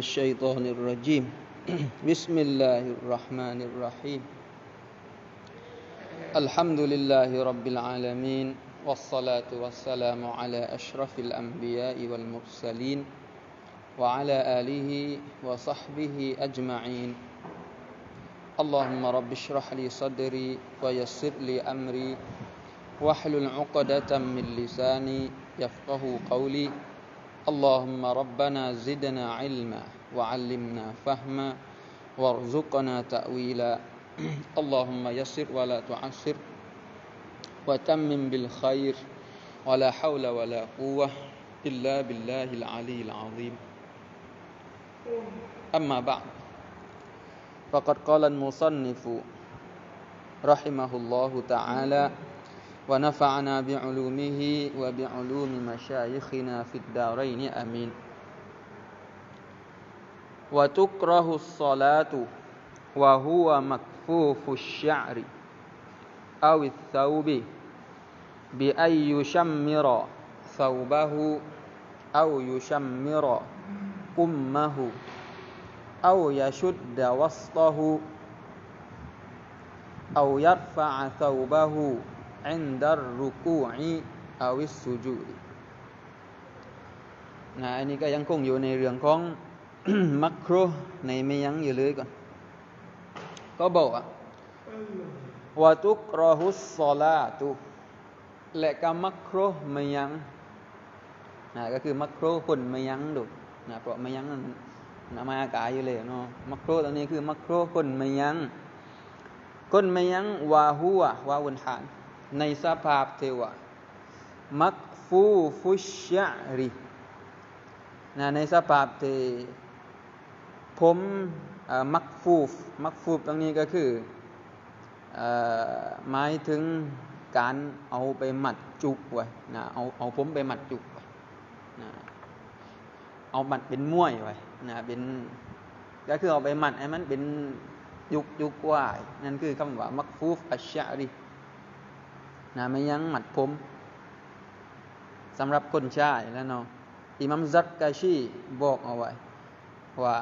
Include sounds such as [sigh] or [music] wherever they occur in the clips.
الشيطان الرجيم. [clears throat] بسم الله الرحمن الرحيم. الحمد لله رب العالمين والصلاة والسلام على أشرف الأنبياء والمرسلين وعلى آله وصحبه أجمعين. اللهم رب اشرح لي صدري ويسر لي أمري واحلل عقدة من لساني يفقه قولي. اللهم ربنا زدنا علما وعلمنا فهما وارزقنا تأويلا. [clears throat] اللهم يسر ولا تعسر وتمم بالخير ولا حول ولا قوة إلا بالله العلي العظيم. أما بعد فقد قال المصنف رحمه الله تعالى ونفعنا بعلومه وبعلوم مشايخنا في الدارين آمين. وتكره الصلاة وهو مكفوف الشعر أو الثوب بأن يشمر ثوبه أو يشمر قمه أو يشد وسطه أو يرفع ثوبه อินดัรรุกูอีอาวิสุจูดนะอันนี้ก็ยังคงอยู่ในเรื่องของมักโครในไม่ยั้งอยู่เลยก่อน ก็บอกว่าวาตุกรอฮุสซาลาตุและก็มักโครไม่ยั้งนะก็คือมักโครคนไม่ยั้งดุนะเพราะไม่ยั้งนั้นะมาอากาศอยู่เลยเนาะมักโครตัวนี้คือมักโครคนไม่ยั้งคนไม่ยั้งวาหัววาวุนหาน ในสภาพเทวะ มักฟูฟุชยรินะในสภาพเทผมมักฟูฟมักฟูฟตรงนี้ก็คือหมายถึงการเอาไปหมัดจุกไว้นะเอาเอาผมไปหมัดจุกไว้นะเอาหมัดเป็นม้วยไว้นะเป็นก็คือเอาไปหมัดให้มันเป็นยุกยุกว่านั่นคือคำว่ามักฟูฟอัชชาริ นะไม่ยั้งหมัดผมสำหรับคนชายแล้วเนาะอิมัมซักกาชีบอกเอาไว้ ว่า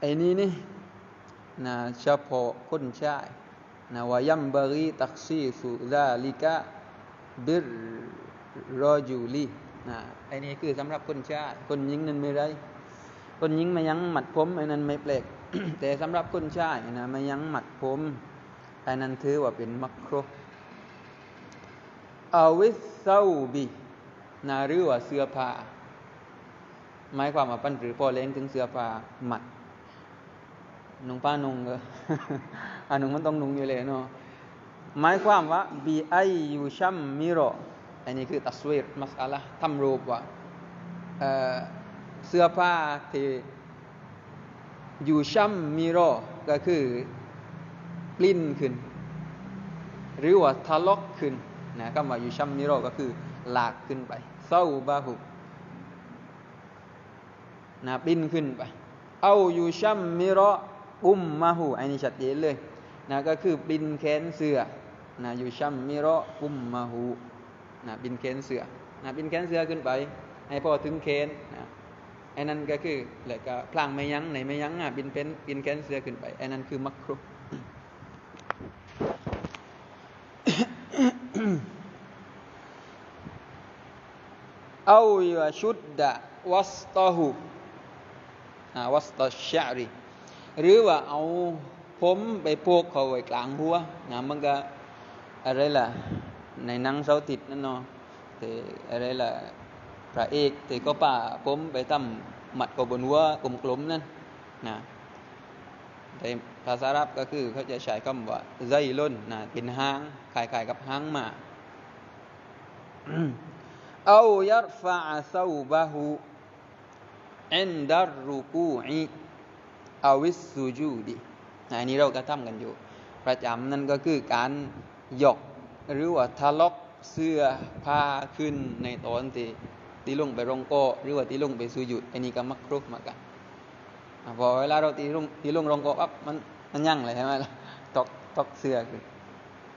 ไอ้นี้นี่นะเฉพาะคนชายนะว่ายัมบารีตักซีสุซาลิกะบิรรอจูลีนะไอ้นี้คือสำหรับคนชายคนหญิงนั้นไม่ไรคนหญิงไม่ยั้งหมัดผมไอ้นั้นไม่แปลกแต่สำหรับคนชายนะไม่ยั้งหมัดผมไอ้นั้นถือว่าเป็นมักโคร อาวิสเซาบีนาหรือว่าเสื้อผ้าหมายความว่าปั้นหรือพอเล้งถึงเสื้อผ้าหมัดนุงป้านุงเอออันนุงมันต้องนุงอยู่เลยเนาะหมายความว่าบีไอยูชัมมิโรอันนี้คือตัสวีรมัสอาละทำรูปว่าเสื้อผ้าที่ยูชัมมิโรก็คือปลิ้นขึ้น หรือว่าทะลอกขึ้น นะคำว่ายูชัมมิโรก็คือหลากขึ้นไปเศร้าบาหุนะปิ้นขึ้นไป เอายูชัมมิโรอุมมาหูอันนี้ชัดเจนเลยนะก็คือปินแขนเสือนะยูชัมมิโรอุมมาหูนะปินแขนเสือนะปินแขนเสือขึ้นไป ให้พอถึงแขนนะไอ้นั่นก็คือแล้วก็พลางไม่ยั้งไหนไม่ยั้งอะบินเป็นบินแขนเสือขึ้นไปไอ้นั่นคือมักครุ เอายชุดดะวัสตาหูวัสตาชารีหรือว่าเอาผมไปโพกเขาไว้กลางหัวนะมันก็อะไรล่ะ ในนังเสาติดนั่นเนาะแต่อะไรล่ะ พระเอกแต่ก็ป่าผมไปทำหมัดกบบนหัวกลมๆนั่นนะแต่ภาษารับก็คือเขาจะใช้คำว่าใจล้นนะเป็นหางคล้ายๆกับหางมา เอายัรฟะซาบะฮูอินดัรรุกูอีอาวิสซูจูดีอันนี้เราก็ทำกันอยู่ ประจำนั่นก็คือการยกหรือว่าทะลอกเสื้อผ้าขึ้นในตอนที่ตีลงไปรองโกหรือว่าตีลงไปสูจุดอันนี้ก็มักครุกมากันพอเวลาเราตีลงตีลงรองโกปั๊บมันมันยั่งเลยใช่ไหมล่ะตกตกเสื้อขึ้น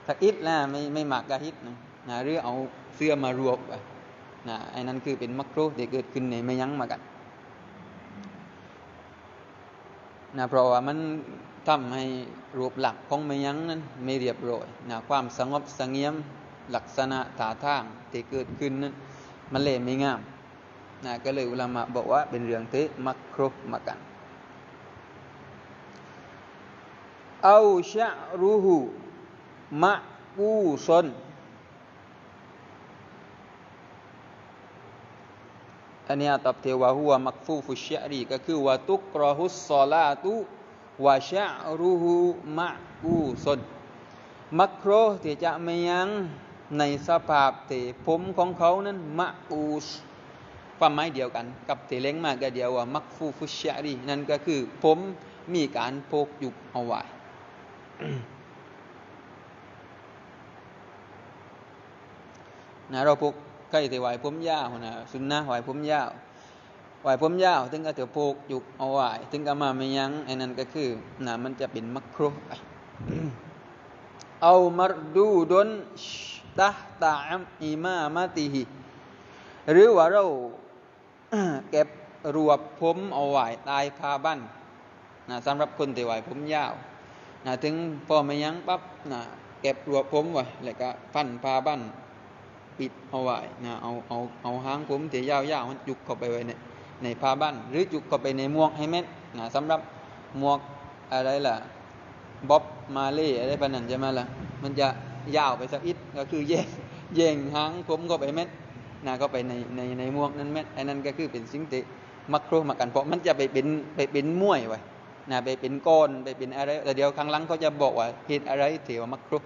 ถ้าอิดนะไม่ไม่หมักกะฮิตนะนะหรือเอาเสื้อมารวบไป นะไอ้นั่นคือเป็นมักโครที่เกิดขึ้นในไม่ยั้งมากันนะเพราะว่ามันทำให้รูปหลักของไม่ยั้งนั้นไม่เรียบร้อยนะความสงบสงเงียมลักษณะท่าทางที่เกิดขึ้นนั้นมันเลยไม่งามนะก็เลยอุลามะบอกว่าเป็นเรื่องที่มักครบมากันเอาชะรูหูมะกูซน อันนี้ตอบเทวะหัวมักฟูฟุชะรีก็คือว่าตุกรอฮุสซอลาตุวะชะรูหูมะกูซนมักโครที่จะไม่ยังในสภาพเตผมของเขานั้นมะอูสความหมายเดียวกัน กับเตเล้งมากก็เดียวว่ามักฟูฟุชะรีนั่นก็คือผมมีการโพกยุบเอาไว้นะเราพก ใกล้แต่ไหวผมยาวนะสุนนะไหวผมยาวไหวผมยาว ถึงก็เถอโพกยุบเอาไหว้ถึงก็มาไม่ยั้งไอ้นั่นก็คือนะมันจะเป็นมักโครไปเอามารดูดนตาตามอิมามาติฮิหรือว่าเราเก็บรวบผมเอาไหว้ตายพาบ้านนะสำหรับคนที่ไหวผมยาวนะถึงพอไม่ยั้งปั๊บนะเก็บรวบผมไว้แล้วก็พันพาบ้าน ปิดเอาไว้นะเอาเอาเอาหางผมที่ยาวๆมันจุกเข้าไปไว้ในในพาบ้านหรือจุกเข้าไปในหมวกให้เม็ดนะสำหรับหมวกอะไรล่ะบ๊อบมาเล่อะไรปนนันใช่ไหมล่ะมันจะยาวไปสักอิดก็คือแย่งแย่งหางผมเข้าไปเม็ดนะก็ไปในในในหมวกนั้นเม็ดไอ้นั่นก็คือเป็นสิ่งที่มักโครมากันเพราะมันจะไปเป็นไปเป็นมวยไว้นะไปเป็นก้อนไปเป็นอะไรแต่เดี๋ยวครั้งหลังเขาจะบอกว่าเหตุอะไรที่ว่ามักครุ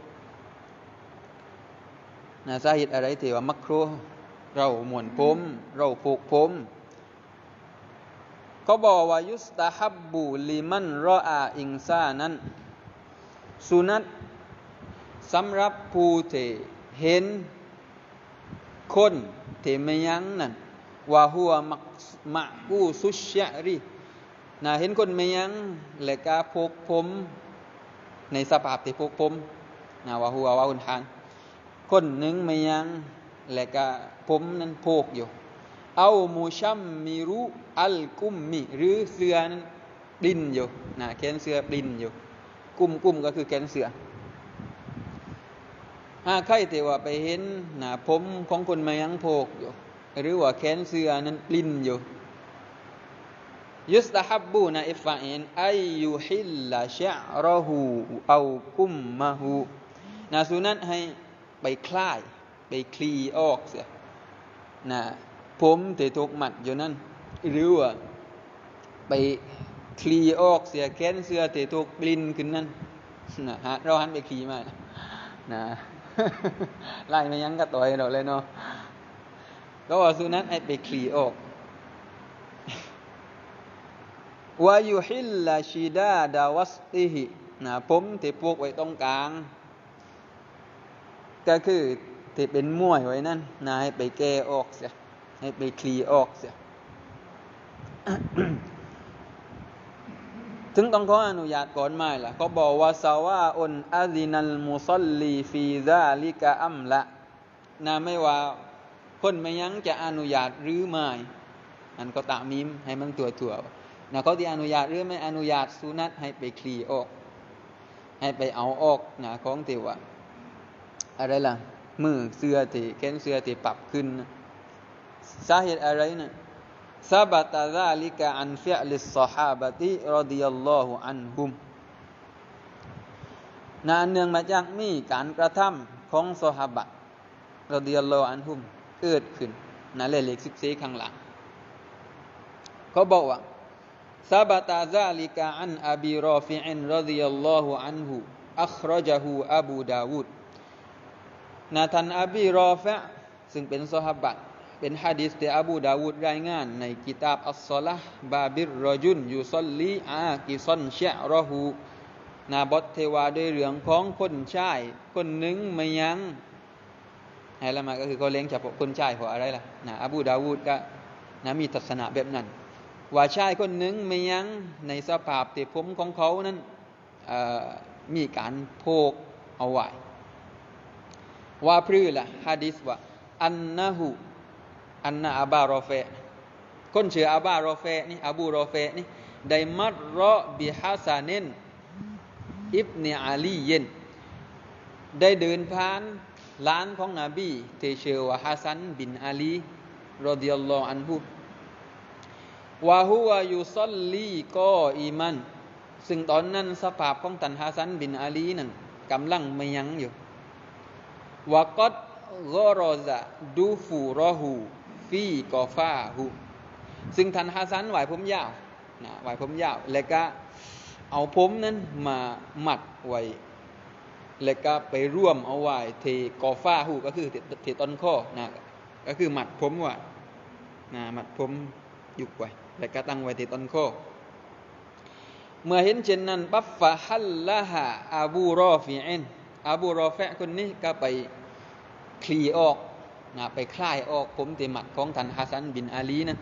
นะสาเหตุอะไรที่ว่ามักครุเราหมวนผม เราผูกผมเขาบอกว่ายุสตาฮับบูลิมันรออาอิงซานั้นสุนัตสำหรับผู้ที่เห็น คนที่ไม่ยั้งนั่นว่าหัวมักมะกูสุชยรีนะเห็นคนไม่ยังและก็พกผม ในสภาพที่พกผมนะว่าหัวว่าอุนทาน คนหนึ่งไม่ยังและก็ผมนั้นโพกอยู่ เอามูชัมมีรุอัลกุมมีหรือเสือนั้นดินอยู่นะแขนเสือดินอยู่ กุมกุมก็คือแขนเสือหากใครแต่ว่าไปเห็นนะผมของคนมายังโพกอยู่ หรือว่าแขนเสือนั้นปลิ้นอยู่ยุสตาฮับบูนะอิฟาอินไอยูฮิลลาชะรอหูเอากุมมาหูนะสุนัตให้ ไปคลาย ไปคลีออกเสียนะผมที่ถูกมัดอยู่นั่นหรือว่าไปคลีออกเสียแค้นเสื้อที่ถูกปลินขึ้นนั่นนะฮะเราหันไปคลีมานะไล่ไม่ยั้งก็ต่อยเราเลยเนาะก็ว่าสุนัตให้ไปคลีออกวายุฮิลลาชิดาดาวัสติหินะผมที่พวกไว้ตรงกลาง ก็คือที่เป็นม้วยไว้นั่นนะให้ไปแก้ออกเสียให้ไปคลีออกเสียถึงต้องขออนุญาตก่อนไม่ล่ะเขาบอกว่าสาวาอุนอาซินัลมุซัลลีฟีซาลิกะอัมละนะไม่ว่าคนไม่ยังจะอนุญาตหรือไม่อันก็ตามิมให้มันตัวตัวนะเขาที่อนุญาตหรือไม่อนุญาตสุนัตให้ไปคลีออก ให้ไปเอาออกนะของเทว่า อะไรล่ะ มือเสื้อที่แขนเสื้อที่ปรับขึ้นสาเหตุอะไรนะซาบะตาซาลิกะอันฟิลิสซฮาบะติรดิยัลลอฮุอันฮุมนาเนื่องมาจากมีการกระทำของซฮาบะรดิยัลลอฮุอันฮุมเกิดขึ้นนะเลขสิบสี่ข้างหลังเขาบอกว่าซาบะตาซาลิกะอันอบีรอฟิอินรดิยัลลอฮุอันฮุอัครจฮูอบูดาวูด ทันอบีรอฟะซึ่งเป็นสหบัตเป็นฮะดิษที่อบูดาวูดรายงาน ในกิตาบอัสซละบาบิรรจุนยูซอลลีอากิซอนเชะรอหูนาบทเทวาด้วยเรื่องของคนชาย คนหนึ่งไม่ยังให้ละมาก็คือเขาเลี้ยงเฉพาะคนชายเพราะอะไรล่ะนะอบูดาวูดก็นะมีทัศนะแบบนั้น ว่าชายคนหนึ่งไม่ยังในสภาพที่ผมของเขานั้นมีการโพกเอาไว้ ว่าพรือละฮะดิษว่าอันนะหูอันนะอับารอเฟคนเชื่ออับารอเฟนี่อบูรอเฟนี่ได้มัดรอบิฮาซาเนนอิบเนอาลีเยนได้เดินผ่านร้านของนบีเทเชวะฮัสันบินอาลีรอดิยัลลอฮุอันฮุวะฮุวายุซัลลีก็อีมัน ซึ่งตอนนั้นสภาพของตันฮัสันบินอาลีนั้นกำลังไม่ยั้งอยู่ วกัดกรอซะดูฟูรอหูฟีกอฟาหูซึ่งท่านฮัสันไหวผมยาวนะไหวผมยาว แล้วก็เอาผมนั้นมาหมัดไว้ แล้วก็ไปร่วมเอาไว้เทกอฟ้าหูก็คือเทต้นข้อนะก็คือหมัดผมไว้นะหมัดผมยุกไว้แล้วก็ตั้งไว้ที่ต้นข้อเมื่อเห็นเช่นนั้นปั๊บฟะฮัลละฮะอาบูรอฟิอิน อาบูรอฟะคนนี้ก็ไปคลีออกนะไปคลายออกผมเตมัดของท่านฮัสซันบินอาลีนะ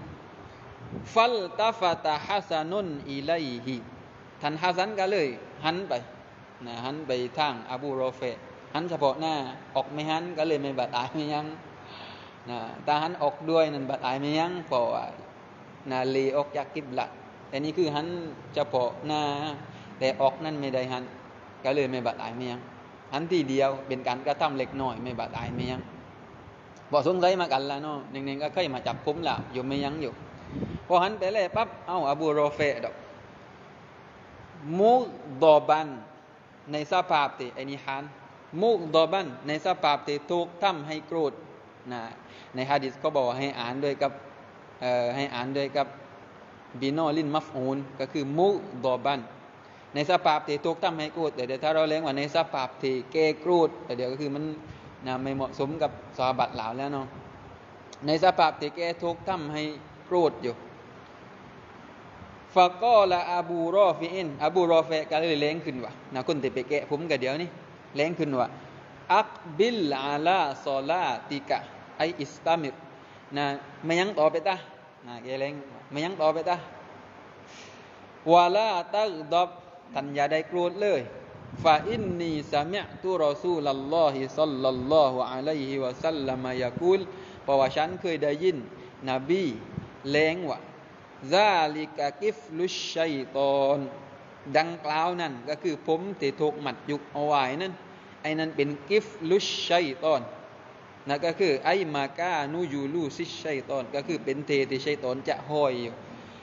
ฟัลตาฟาตาฮัสซนุนอิไลฮิท่านฮัสซันก็เลย หันไปนะหันไปทางอบูรอเฟะหันเฉพาะหน้าออกไม่หันก็เลยไม่บาดอายไม่ยังนะตาหันออกด้วยนั่นบาดอายไม่ยังเพราะว่านาเลออกจากกิบลัดแต่นี่คือหันเฉพาะหน้าแต่ออกนั่นไม่ได้หันก็เลยไม่บาดอายไม่ยัง หันที่เดียวเป็นการกระทำเล็กน้อยไม่บาดอายไม่ยังบอกสงสัยมากันแล้วเนาะหนึ่งๆก็เคยมาจับผมแล้วอยู่ไม่ยังอยู่พอหันไปเลยปั๊บเอ้าอบูโรเฟดอกมุดอบันในสภาพที่ไอ้นิฮานมุกดอบันในสภาพที่ถูกทำให้โกรธนะในฮะดิษก็บอกให้อ่านด้วยกับเอ่อให้อ่านด้วยกับบิโนลินมัฟอูนก็คือมุกดอบัน ในสภาพที่ถูกทำให้กรธแต่เดี๋ยวถ้าเราเลี้ยงว่าในสภาพที่เกกรธแต่เดี๋ยวก็คือมันนะไม่เหมาะสมกับสาบัตเหล่าแล้วเนาะในสภาพที่แกถูกทำให้กรธอยู่ฟะกอละอาบูรอฟิอินอาบูรอเฟก็เลยเล้งขึ้นวะนะคนที่ไปแกะผมกับเดี๋ยวนี้เล้งขึ้นวะอักบิลอาลาซอลาติกะไออิสตามิรนะไม่ยังต่อไปตานะแกเล้งไม่ยังต่อไปตาวาลาตักดอบ ทันยาได้โกรธเลยฟาอินนีสามิตุรอซูลัลลอฮิซัลลัลลอฮุอะลัยฮิวะสัลลัมยากุลเพราะว่าฉันเคยได้ยินนบีเล้งว่าซาลิกะกิฟลุชัยตอนดังกล่าวนั่นก็คือผมที่ถูกหมัดยุกเอาไว้นั่นไอ้นั่นเป็นกิฟลุชัยตอนนั่นก็คือไอ้มากานูยูลูซิชัยตอนก็คือเป็นเทที่ชัยตอนจะห้อยอยู่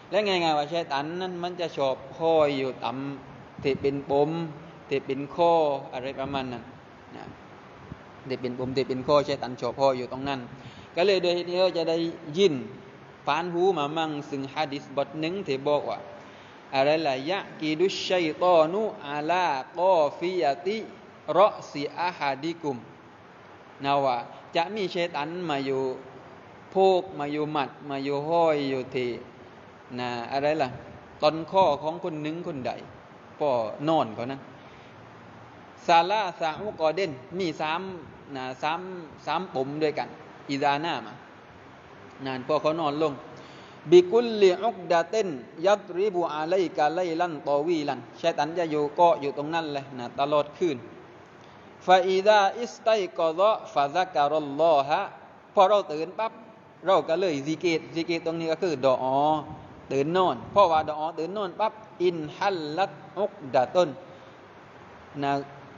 และไงไงว่าชัยตันนั้นมันจะชอบห้อยอยู่ต่ำ ที่เป็นปมที่เป็นข้ออะไรประมาณนั้นนะที่เป็นปมที่เป็นข้อชัยตันชอบห้อยอยู่ตรงนั้น ก็เลยโดยที่เราจะได้ยินผ่านหูมามั่งซึ่งฮะดิษบทหนึ่งที่บอกว่าอะไรล่ะยะกีดุชัยตอนุอาลากอฟิยติรอสีอาฮาดิกุมนาว่าจะมีเชตันมาอยู่โพกมาอยู่หมัด มาอยู่ห้อยอยู่ที่นะอะไรล่ะตอนข้อของคนหนึ่งคนใด ป่อนอนเขานั้นซาลาสามุกอเดนมีสามนะสามสามปุ่มด้วยกัน อิดาหน้ามานานพอเขานอนลงบิกุลลิอุกดาเต้นยัดริบูอาไลกาไลลันตอวีลันชัยตันจะอยู่ก็อยู่ตรงนั้นเลยนะตลอดคืนฟาอิดาอิสไตกอดะฟาซักการลลอฮะพอเราตื่นปั๊บเราก็เลยซิกเกตซิกเกตตรงนี้ก็คือดออตื่นนอนเพราะว่าดออตื่นนอนปั๊บอินฮัลลัต อุกดาต้นนะ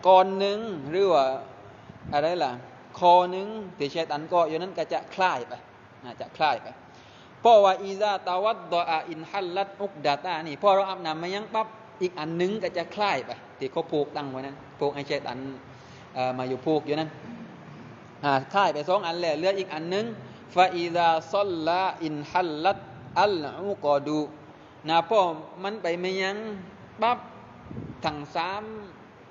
ก่อนหนึ่งหรือว่าอะไรล่ะ คอหนึ่งที่ชัยตันก็อยู่นั้นก็จะคลายไปน่าจะคลายไปเพราะว่าอีซาตาวัดดออาอินฮัลลัดอุกดาตานี่พอเราอาบน้ำมายังปั๊บอีกอันนึงก็จะคลายไปที่เขาผูกตั้งไว้นั้นผูกไอเชตันมาอยู่ผูกอยู่นั้นคลายไปสองอันแล้วเหลืออีกอันนึงฟาอิซาซอลลาอินฮัลลัดอัลอุกอดูนะพอมันไปไม่ยัง ปั๊บทั้งสาม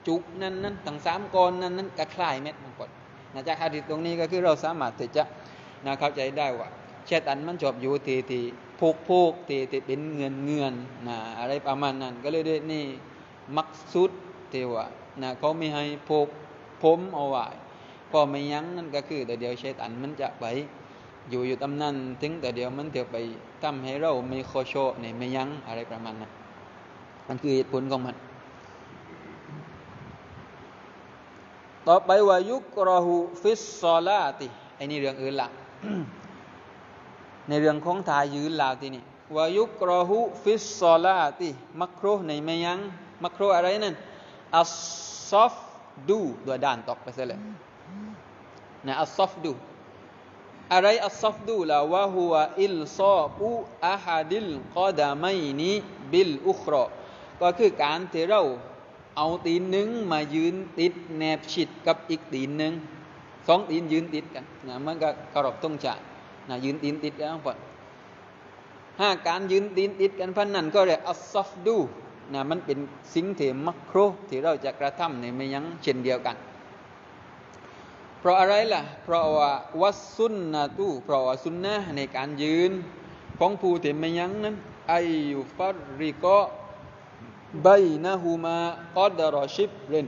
จุกนั้นนั้นทั้งสามกรนั้นนั้นก็คลายเม็ดมันกดนะจากฮะดิษตรงนี้ก็คือเราสามารถที่จะนะเข้าใจได้ว่าเชตันมันจบอยู่ทีทีพูกพูกทีทีเป็นเงินเงินนะอะไรประมาณนั้น ก็เลยได้นี่มักสุดที่ว่านะเขาไม่ให้พูกผมเอาไว้พอไม่ยั้งนั่นก็คือแต่เดียวเชตันมันจะไปอยู่อยู่ตำนั้นถึงแต่เดียวมันเถียวไปทำให้เราไม่โคโชในไม่ยั้งอะไรประมาณนั้น มันคือเหตุผลของมัน ต่อไปว่ายุกรหูฟิสซอลาติไอ้นี่เรื่องอื่นละในเรื่องของทายืนลาวที่นี่วายุกรหุฟิสซอลาติมักโครในไม่ยังมักโครอะไรนั่นอัสซอฟดูด้วยด่านตกไปซะเลยนะอัสซอฟดูอะไรอัสซอฟดูล่ะว่าหัวอิลซอบูอาฮัดิลกอดามัยนี้บิลอุครอ ก็คือการที่เราเอาตีนหนึ่งมายืนติดแนบชิดกับอีกตีนหนึ่งสองตีนยืนติดกันนะมันก็กรอบต้องจ่านะยืนตีนติดกันทั้งหมดห้าการยืนตีนติดกันพันนั้นก็เรียกอัสซฟดูนะมันเป็นสิ่งที่มักโครที่เราจะกระทำในไม่ยั้งเช่นเดียวกัน เพราะอะไรล่ะ เพราะว่าวัสซุนนะตู้เพราะว่าซุนนะในการยืนของผู้ที่ไม่ยั้งนั้นไอยุฟัรริกะ ใบนะฮูมากอดรอชิบเรน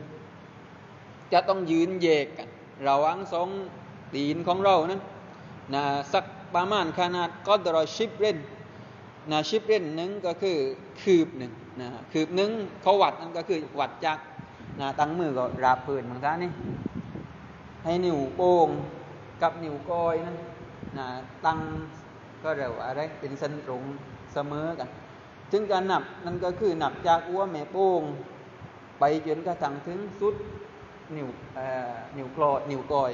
จะต้องยืนแยกกันระหว่างสองตีนของเรานั้นนะสักประมาณขนาดกอดรอชิบเรนนะชิบเรนหนึ่งก็คือคืบหนึ่งนะคืบหนึ่งเขาวัดนั่นก็คือวัดจากนะตั้งมือก็ราบพื้นบางท่านี่ให้นิ้วโป้งกับนิ้วก้อยนั้นนะตั้งก็เรียกว่าอะไรเป็นเส้นตรงเสมอกัน ถึงการนับนั่นก็คือนับจากอ้วแม่โป้งไปจนกระทั่งถึงสุดนิ้วนิ้วกลอดนิ้วก้อย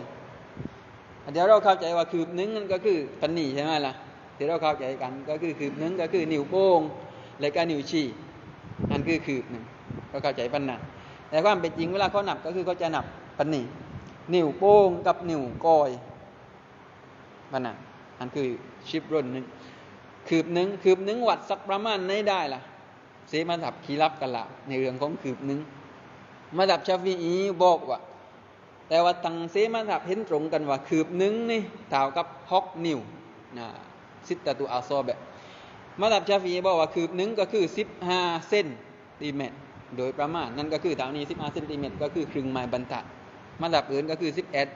เดี๋ยวเราเข้าใจว่าคืบนึงนั่นก็คือปันนี่ใช่ไหมล่ะเดี๋ยวเราเข้าใจกันก็คือคืบนึงก็คือนิ้วโป้งและก็นิ้วชี้นั่นคือคืบหนึ่งเราเข้าใจปันนั้นแต่ความเป็นจริงเวลาเขานับก็คือเขาจะนับปันนี่นิ้วโป้งกับนิ้วก้อยปันนั้นอันคือชิปรุ่นหนึ่ง คืบหนึ่งคืบหนึ่งวัดสักประมาณไหนได้ล่ะเสมาถับคีรับกันละในเรื่องของคืบหนึ่งมาดับชาฟีอีบอกว่า แต่ว่าตังเสมาถับเห็นตรงกันว่า คืบหนึ่งนี่เท่ากับฮอกนิวนะสิตตุอาซอแบบมาดับชาฟีบอกว่าคืบหนึ่งก็คือสิบห้าเซนติเมตรโดยประมาณนั่นก็คือเท่านี้สิบห้าเซนติเมตรก็คือครึ่งไม้บรรทัดมาดับอื่นก็คือสิบเอ็ด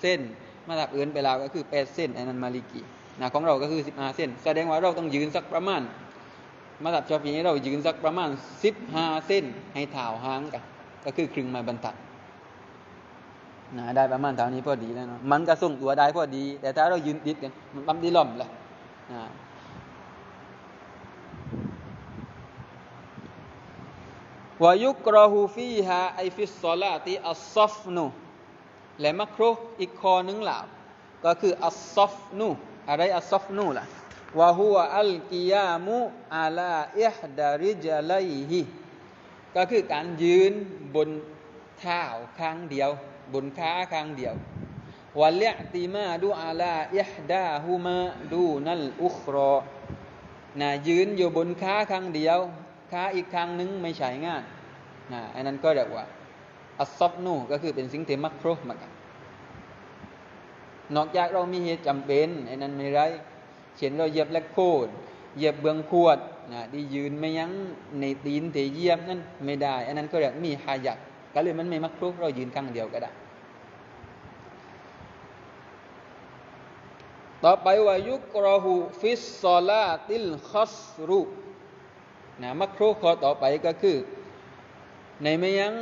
เส้นมาดับอื่นไปแล้วก็คือแปดเส้นอันนั้นมาลิกี นะของเราก็คือสิบห้าเส้น แสดงว่าเราต้องยืนสักประมาณมาดับชอฟีเรายืนสักประมาณสิบห้าเส้นให้เท้าห่างกันก็คือครึ่งไม้บรรทัดนะได้ประมาณเท่านี้พอดีแล้วเนาะมันก็ส่งตัวได้พอดี แต่ถ้าเรายืนติดกันมันปั๊มดีล่อมแหละนะวายุกรอฮูฟีฮาไอฟิสซอลาติอัสซอฟนูและมักโรอีกคอนึงหล่าก็คืออัสซอฟนู อะไรอัสซอฟนูล่ะวะฮุวอัลกิยามุอาลาอิฮดาริจไลฮิก็คือการยืนบนเท้าข้างเดียว บนขาข้างเดียววัลเลติมาดูอาลาอิฮดาฮูมาดูนัลอุครอนะยืนอยู่บนขาข้างเดียวขาอีกข้างนึงไม่ใช่ง่ายนะอันนั้นก็เรียกว่าอัสซอฟนูก็คือเป็นสิ่งที่มักโครมากัน นอกจากเรามีเหตุจำเป็นไอ้นั้นไม่ไรเช่นเราเหยียบแลกโคดเหยียบเบื้องขวดนะที่ยืนไม่ยั้งในตีนที่เยียบนั่นไม่ได้ อันนั้นก็เรียกมีหายักก็เลยมันไม่มักรุกเรายืนข้างเดียวก็ได้ ต่อไปว่ายุกรหูฟิสซอลาติลคัสรูนะมักรุข้อต่อไปก็คือ ในไม่ยั้ง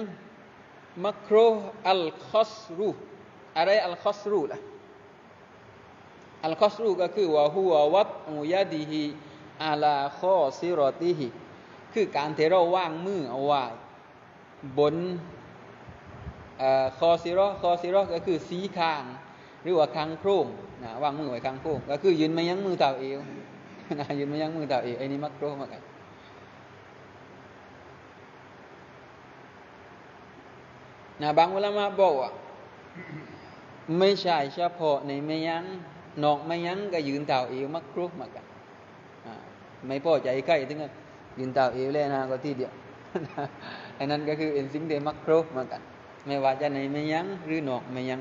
มักรุอัลคัสรูอะไรอัลคัสรูล่ะ อัลคอสรูก็คือว่าหัววัดอุยาดีฮีอาลาข้อซิรอติฮีคือการเทเราว่างมือเอาไว้บนคอซิรอคอซิรอก็คือสีคาง หรือว่าคางโครงนะวางมือไว้คางโครงก็คือยืนไม่ยั้งมือเต่าเอวนะยืนไม่ยั้งมือเต่าเอวไอ้นี่มักโครมากันนะบางเวลามาบอกว่าไม่ใช่เฉพาะในไม่ยั้ง นอกไม่ยั้งก็ยืนเต่าเอวมักครุกมากันไม่พอใจใครถึงกันยืนเต่าเอวเลยนะก็ที่เดียวอันนั้นก็คือเอ็นซิงเดมักครุกมากัน ไม่ว่าจะในไม่ยั้งหรือนอกไม่ยั้ง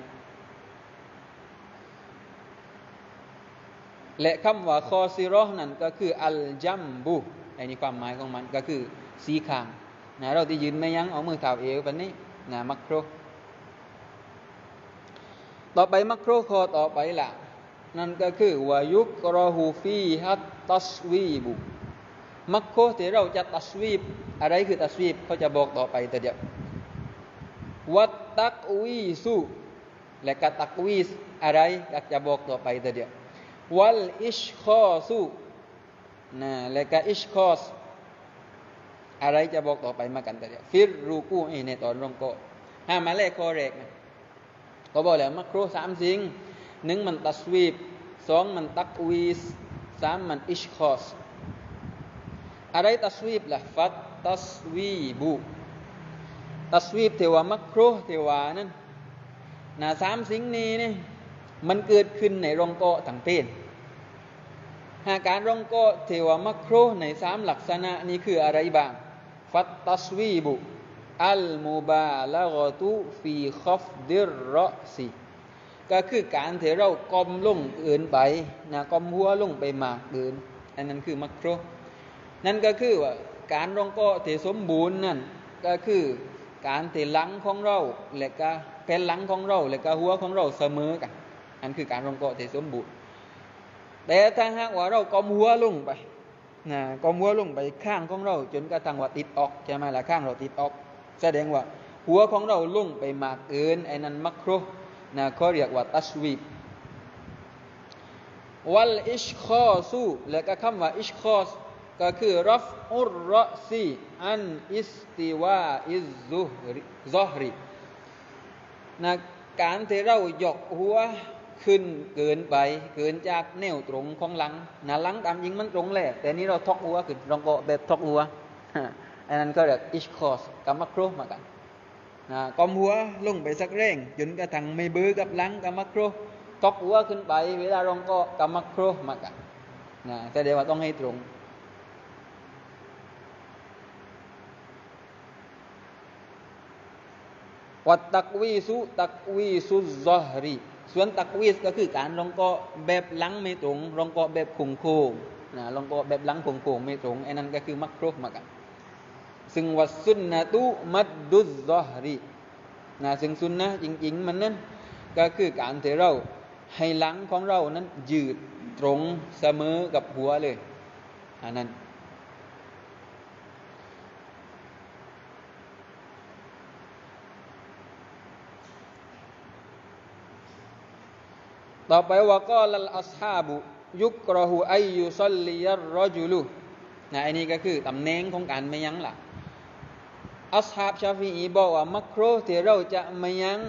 และคำว่าคอซิรอนั่นก็คืออัลจัมบูอันนี้ความหมายของมันก็คือสีขางนะเราที่ยืนไม่ยั้งเอามือเท้าเอวแบบนี้นะมักโคร ต่อไปมักโครคอต่อไปล่ะ นั่นก็คือวายุกรหูฟีฮัตตัสวีบุมักโคที่เราจะตัสวีบอะไรคือตัสวีบเขาจะบอกต่อไปแต่เดียววัตตักวีสุและกตักวีสอะไรอยากจะบอกต่อไปแต่เดียววัลอิชคอสุนะและกอิชคอสอะไรจะบอกต่อไปมากันแต่เดียวฟิรรูกูอีในตอนรองโกห้ามาเลขคอเรกนะก็บอกแล้วมักโครสามสิ่ง หนึ่งมันตัสวีบสองมันตักวีสสามมันอิชคอสอะไรตัสวีบล่ะฟัตตัสวีบุตัสวีบเทวามักโครเทวานั้นนะสามสิ่งนี้นี่มันเกิดขึ้นในรองโกต่างเป็นหากการรองโกเทวามักโครในสามลักษณะนี้คืออะไรบ้าง ฟัตตัสวีบุอัลมูบาละกตุฟีคอฟดิรรอซี ก็คือการที่เรากลมลงเกินไปนะกลมหัวลงไปมากเกินอันนั้นคือมักโครนั่นก็คือว่าการรองโกเทสมบูรณ์นั่นก็คือการเทหลังของเราและก็แผ่นหลังของเราและก็หัวของเราเสมอกันอันคือการรองโกเทสมบูรณ์แต่ถ้าหากว่าเรากลมหัวลงไปนะกลมหัวลงไปข้างของเราจนกระทั่งว่าติดออกใช่ไหมล่ะข้างเราติดออก แสดงว่าหัวของเราลงไปมากเกินไอ้นั้นมักโคร นะเขาเรียกว่าตัสวีบวัลอิชคอซูและก็คำว่าอิชคอสก็คือรัฟอุรรซีอันอิสติวาอิซุฮริซฮรินะการที่เรายกหัวขึ้นเกินไปเกินจากแนวตรงของหลังนะหลังตามยิงมันตรงแหละแต่นี้เราทอกหัวขึ้นลองก็แบบทอกหัวอันนั้นก็เรียกอิชคอสกับมักโครมากัน นะกอมหัวลงไปสักแรงจนกระทั่งไม่เบื่อกับหลังกับมักโครทอกหัวขึ้นไปเวลาลองก็กับมักโครมากันนะแต่เดี๋ยวว่าต้องให้ตรงวัดตักวีสุตักวีสุซอฮรีส่วนตักวีสก็คือการลองก็แบบหลังไม่ตรงลองก็แบบคงโค้งนะลองก็แบบหลังคงโค้งไม่ตรงไอ้นั่นก็คือมักครมากัน ซึ่งวัสุนนะตุมัดดุซซอฮรีนะซึ่งสุนนะจริงๆมันนั่นก็คือการที่เราให้หลังของเรานั้น ยืดตรงเสมอกับหัวเลยอันนั้นต่อไปว่าก็ลัลอัสฮาบุยุกรหูอายุซลลียรอจูลูนะอันนี้ก็คือตำแหน่งของการไม่ยั้งล่ะ อัสฮาบชาฟีอีบอกว่า มักโครที่เราจะไม่ยั้ง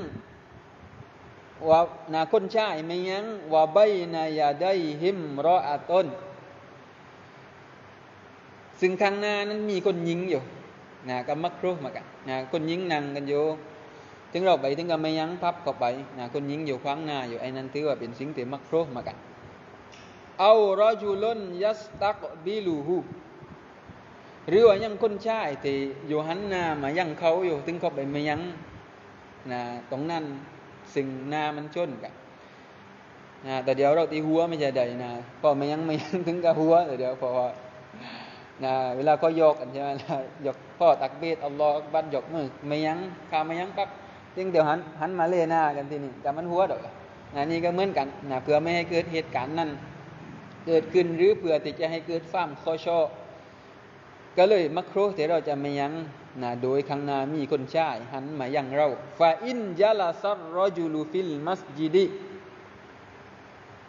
ว่านาคนชายไม่ยั้งว่าใบนายาได้หิมรออาต้น ซึ่งข้างหน้านั้นมีคนยิงอยู่นะกับมักโครมากันนะคนยิงนั่งกันอยู่ถึงเราไปถึงก็ไม่ยั้งพับเข้าไปนะคนยิงอยู่ขวางหน้าอยู่ไอ้นั้นถือว่าเป็นสิ่งที่มักโครมากันเอารอจูลนยัสตักบิลูฮู หรือว่ายังคนชายที่อยู่หันหน้ามายังเขาอยู่ถึงเขาไปไม่ยังนะตรงนั้นสิ่งหน้ามันชนกันนะแต่เดี๋ยวเราตีหัวไม่ใช่ใดนะพอไม่ยังไม่ยังถึงกับหัวแต่เดี๋ยวพอนะเวลาเขายกกันใช่ไหมยกพ่อตักเบสอัลลอฮ์บันยกมือไม่ยั้งข้าไม่ยั้งปั๊บจึงเดี๋ยวหันหันมาเล่หน้ากันที่นี้แต่มันหัวดอกนะนี่ก็เหมือนกันนะเพื่อไม่ให้เกิดเหตุการณ์นั้นเกิดขึ้นหรือเพื่อที่จะให้เกิดฟ้ามคอชอ ก็เลยมักโครที่เราจะไม่ยังนะโดยข้างหน้ามีคนชายหันมายังเราฟาอินยาลาซัรรอจูลูฟิลมัสยิดี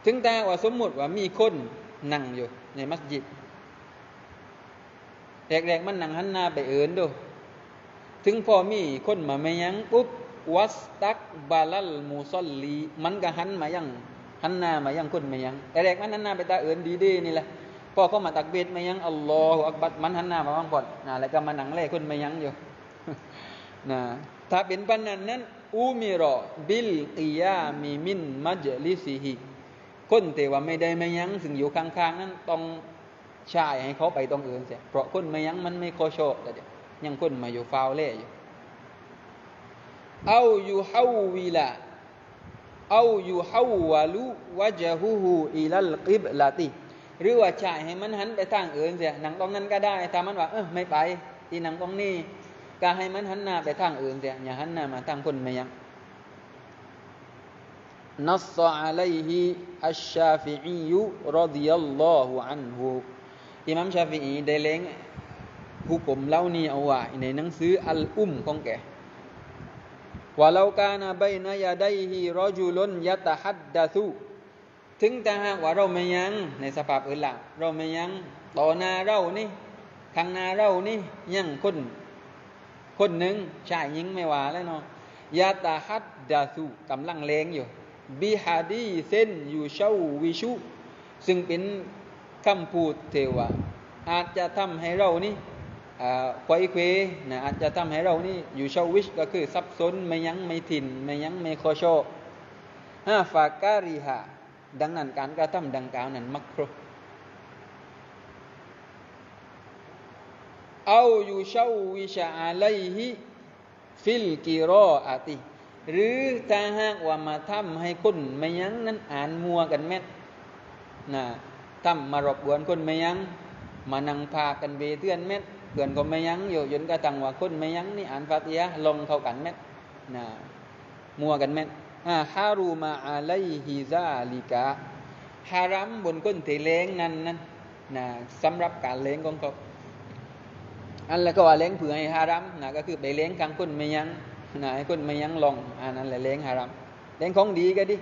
ถึงแต่ว่าสมมติว่ามีคนนั่งอยู่ในมัสยิดแรกๆมันนั่งหันหน้าไปเอินดู ถึงพอมีคนมาไม่ยังปุ๊บวัสตักบาลัลมูซอลลี มันก็หันมายังหันหน้ามายังคนไมายังแต่แรกมันหันหน้าไปตาเอินดีดีนี่แหละ พอเขามาตักเบ็ดมายังอัลลอฮฺอักบัดมันหันหน้ามาบ้างก่อนนะแล้วก็มาหนังเล่คนมายังอยู่นะถ้าเป็นปันนั้นนั้นอูมิรอบิลกิยามีมินมัจลิซีฮีคนแต่ว่าไม่ได้มายังซึ่งอยู่ข้างๆนั้นต้องชายให้เขาไปตรงอื่นเสียเพราะคนมายังมันไม่โคโชแต่ยังคนมาอยู่ฟาวเล่อยู่เอาอยู่ฮาวิละเอาอยู่ฮาวาลุวะจฮูฮูอิลัลกิบลาติ หรือว่าจ่ายให้มันหันไปทางอื่นเสียหนังตรงนั้นก็ได้ถ้ามันว่าเออไม่ไปที่หนังตรงนี้ก็ให้มันหันหน้าไปทางอื่นเสียอย่าหันหน้ามาทางคนไม่ยังนัสอะลัยฮิอัชชาฟิอียุรดิยัลลอฮุอันฮุอิมามชาฟิอีได้เล้งผู้กลมเล่านี้เอาไว้ในหนังสืออัลอุมของแกว่าเราการใบนายาไดฮีรอจูลนยะตะฮัดดะซู ถึงแต่หากว่าเราไม่ยั้งในสภาพอื่นละเราไม่ยั้งต่อหน้าเรานี่ข้างหน้าเรานี่ยังคนคนหนึ่งชายหญิงไม่ว่าแล้วเนาะยาตาฮัดดาสูกำลังเลงอยู่บิฮาดีเซนอยู่เชาวิชุ ซึ่งเป็นคำพูดเทวาอาจจะทำให้เรานี่ควายเควนะอาจจะทำให้เรานี่อยู่เชาวิชก็คือซับซ้อนไม่ยั้งไม่ถิ่น ไม่ยั้งไม่คอโชฮาฟาการิฮา ดังนั้นการกระทำดังกล่าวนั้นมักครเอาอยู่เชาวิชาอะไรฮิฟิลกิรออาติ หรือถ้าหากว่ามาทำให้คนไม่ยั้งนั้นอ่านมัวกันแม่นะทำมารบกวนคนไม่ยั้งมานั่งพากันเบเตือนเม็ดเพื่อนก็ไม่ยั้งอยู่จนกระทั่งว่าคนไม่ยั้งนี่อ่านฟาติยะลงเข้ากันเม็ดนะมัวกันเม็ด ฮารูมาอาไลฮิซาลิกะฮารัมบนก้นเทเลงนั้นนั้นนะสำหรับการเลงของเขาอันแล้วก็ว่าเลงเผื่อให้ฮารัมนะก็คือไปเลงกลางคนไม่ยั้งนะให้คนไม่ยั้งลงอันนั้นแหละเลงฮารัมเลงของดีก็ดิ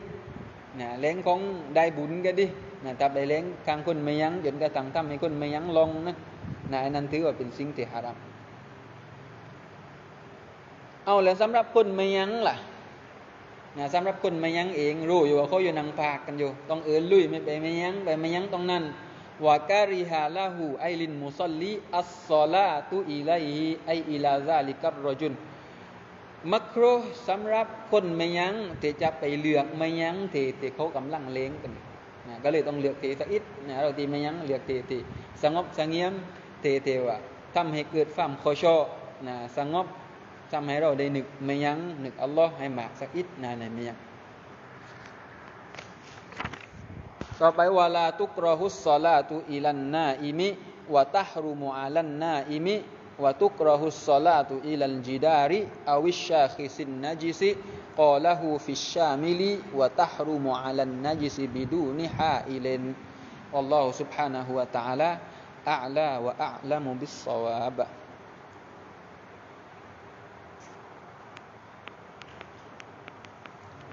นะเลงของได้บุญก็ดินะแต่ไปเลงกลางคนไม่ยั้งจนกระทั่งทำให้คนไม่ยั้งลงนะนะอันนั้นถือว่าเป็นสิ่งที่ฮารัมเอาแล้วสำหรับคนไม่ยั้งล่ะ นะสำหรับคนไม่ยั้งเองรู้อยู่ว่าเขาอยู่นังพากกันอยู่ ต้องเอินลุยไม่ไปไม่ยั้งไปไม่ยั้งตรงนั้นวาการิฮาลาหูไอลินมุสลีอัสซอลาตุอิลัยฮิไออิลาซาลิกับรจุนมักโครสำหรับคนไม่ยั้งที่จะไปเลือกไม่ยั้งที่ที่เขากำลังเล้งกันนะก็เลยต้องเลือกที่สักอิดนะเราที่ไม่ยั้งเลือกที่ที่สงบสงเงียมที่ที่ว่าทำให้เกิดความโคชอนะสงบ ทำให้เราได้นึกไม่ยั้งนึกอัลลอฮ์ให้มากสักอิดนะในไม่ยั้งต่อไปวาลาตุกรหุสซาลาตุอิลันนาอิมิวะตะฮรุมุอาลันนาอิมิวะตุกรหุสซาลาตุอิลันจิดาริอาวิชชาคิสินนจิซิกาละหูฟิชชามิลิวะตะฮรุมุอาลันนจิซิบิดูนิฮาอิลิน والله سبحانه وتعالى أعلى وأعلم بالصواب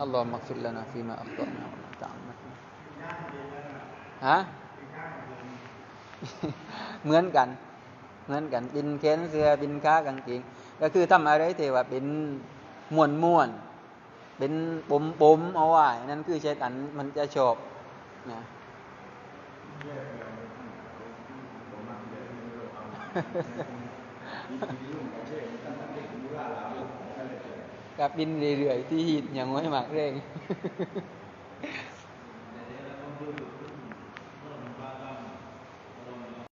اللهم اغفر لنا فيما أخطأنا وما تعمدنا ฮะ เหมือนกัน เหมือนกันบินเค้นเสือบินค้ากางเกงก็คือทำอะไรที่ว่าเป็นม้วนม้วนเป็นปมปมเอาไว้นั่นคือเชตันมันจะชอบนะ กับบินเรื่อยๆที่หินอย่างไม่หมากเร่ง